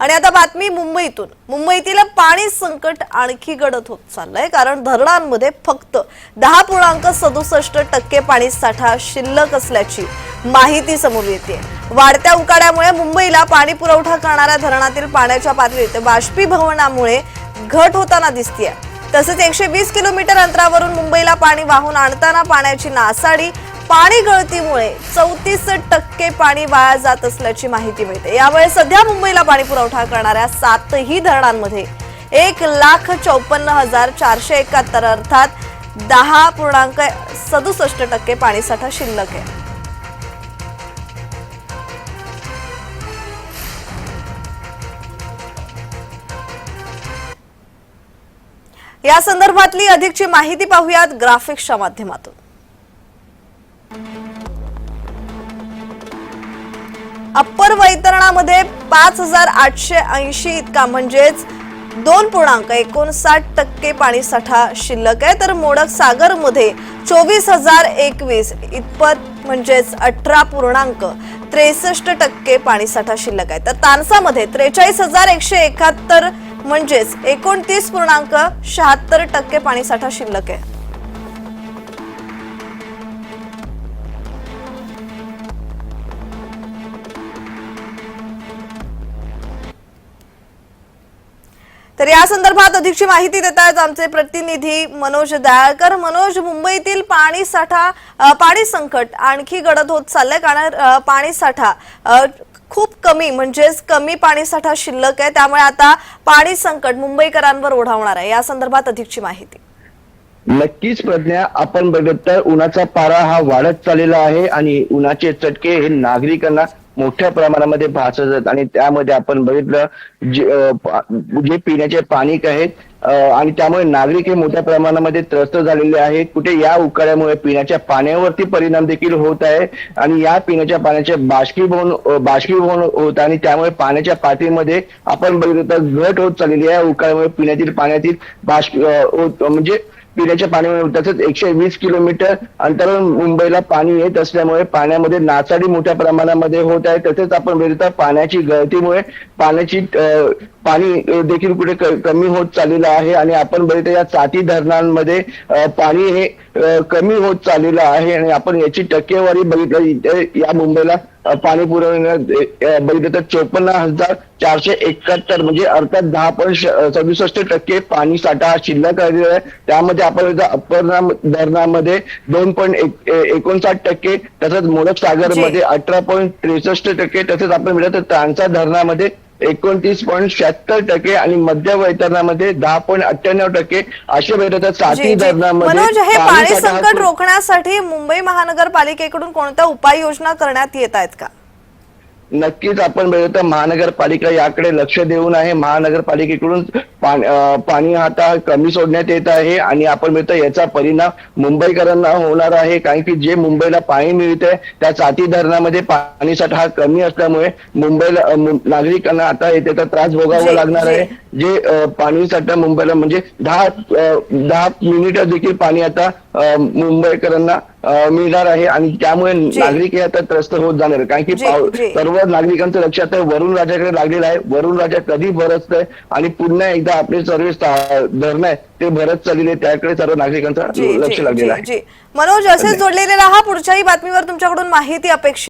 आणि आता बातमी मुंबईतून. मुंबईतील पाणी संकट आणखी गडद होत चाललंय कारण धरणांमध्ये फक्त दहा पूर्णांक सदुसष्ट टक्के पाणी साठा शिल्लक असल्याची माहिती समोर येते. वाढत्या उकाड्यामुळे मुंबईला पाणी पुरवठा करणाऱ्या धरणातील पाण्याच्या पातळीत बाष्पीभवनामुळे घट होताना दिसतीये. तसेच एकशे वीस किलोमीटर अंतरावरून मुंबईला पाणी वाहून आणताना पाण्याची नासाडी पाणी गळतीमुळे चौतीस टक्के पाणी वाया जात असल्याची माहिती मिळते. यामुळे सध्या मुंबईला पाणी पुरवठा करणाऱ्या सातही धरणांमध्ये एक लाख चौपन्न हजार चारशे एकाहत्तर अर्थात दहा पूर्णांक सदुसष्ट टक्के पाणीसाठा शिल्लक आहे. या संदर्भातली अधिकची माहिती पाहूयात ग्राफिक्सच्या माध्यमातून. अप्पर वैतरणामध्ये पाच हजार आठशे ऐंशी इतका म्हणजेच दोन पूर्णांक एकोणसाठ टक्के पाणीसाठा शिल्लक आहे. तर मोडक सागरमध्ये चोवीस हजार एकवीस इतपत म्हणजेच अठरा पूर्णांक त्रेसष्ट टक्के पाणीसाठा शिल्लक आहे. तर तानसामध्ये त्रेचाळीस हजार एकशे एकाहत्तर म्हणजेच एकोणतीस पूर्णांक शहात्तर टक्के पाणीसाठा शिल्लक आहे. तर या संदर्भात अधिकची माहिती देत आहेत आमचे प्रतिनिधी मनोज दयाळकर. मनोज मुंबईतील पाणी साठा पाणी संकट आणखी गडद होत चाललंय कारण पाणी साठा खूप कमी म्हणजेच कमी पाणी साठा शिल्लक आहे. त्यामुळे आता पाणी संकट मुंबईकरांवर ओढावणार आहे. या संदर्भात अधिकची माहिती. नक्कीच प्रज्ञा आपण बघत तर उन्हाचा पारा हा वाढत चाललेला आहे आणि उन्हाचे चटके हे नागरिकांना मोठ्या प्रमाणामध्ये भासत आणि त्यामध्ये आपण बघितलं जे जे पिण्याचे पाणी आहेत आणि त्यामुळे नागरिक हे मोठ्या प्रमाणामध्ये त्रस्त झालेले आहेत. कुठे या उकाड्यामुळे पिण्याच्या पाण्यावरती परिणाम देखील होत आहे आणि या पिण्याच्या पाण्याचे बाष्पीभवन बाष्पीभवन होत आणि त्यामुळे पाण्याच्या पातळीमध्ये आपण बघितलं तर घट होत चाललेली आहे. उकाड्यामुळे पिण्यातील पाण्यातील बाष्प होत- म्हणजे पिण्याच्या पाण्यामुळे तसंच एकशे वीस किलोमीटर अंतरावर मुंबईला पाणी येत असल्यामुळे पाण्यामध्ये नासाडी मोठ्या प्रमाणामध्ये होत आहे. तसेच आपण बघितलं पाण्याची गळतीमुळे पाण्याची पाणी देखील कुठे कमी होत चाललेलं आहे आणि आपण बघितलं या चाती धरणांमध्ये पाणी हे कमी होत चाललेलं आहे आणि आपण याची टक्केवारी बघितलं. या मुंबईला पाणी पुरवण्यात बघितलं तर चोपन्न हजार चारशे एकाहत्तर म्हणजे अर्थात दहा पॉईंट सदुसष्ट टक्के पाणी साठा हा शिल्लक राहिलेला आहे. त्यामध्ये आपण अप्पर धरणामध्ये दोन पॉईंट एकोणसाठ टक्के तसंच मोडक सागरमध्ये अठरा पॉईंट त्रेसष्ट टक्के तसंच आपण बघितलं तर तानसा धरणामध्ये एकोणतीस पॉईंट शहात्तर टक्के आणि मध्य वैतरणामध्ये दहा पॉईंट अठ्ठ्याण्णव टक्के जी, साती जी. धरणामध्ये मनोज हे पाणी संकट रोखण्यासाठी मुंबई महानगरपालिकेकडून कोणत्या उपाययोजना करण्यात येत आहेत का? नक्कीच आपण बघितलं तर महानगरपालिका याकडे लक्ष देऊन आहे महानगरपालिकेकडून पाणी आता कमी सोडण्यात येत आहे आणि आपण बघितलं याचा परिणाम मुंबईकरांना होणार आहे कारण की जे मुंबईला पाणी मिळते त्या साती धरणामध्ये पाणी साठा हा कमी असल्यामुळे मुंबईला नागरिकांना आता त्याचा त्रास भोगावा लागणार. आहे जे पाणी साठा मुंबईला म्हणजे दहा दहा मिनिटं देखील पाणी आता मुंबईकरांना मिळणार आहे आणि त्यामुळे नागरिक हे आता त्रस्त होत जाणार आहे. कारण की. सर्व नागरिकांचं लक्ष आता वरुण राजाकडे लागलेलं आहे वरुण राजा कधी भरत आणि पुन्हा एकदा आपले सर्व धरणं आहे ते भरत चाललेले. त्याकडे सर्व नागरिकांचं लक्ष लागलेलं आहे मनोज असेच जोडलेले राहा पुढच्याही बातमीवर तुमच्याकडून माहिती अपेक्षित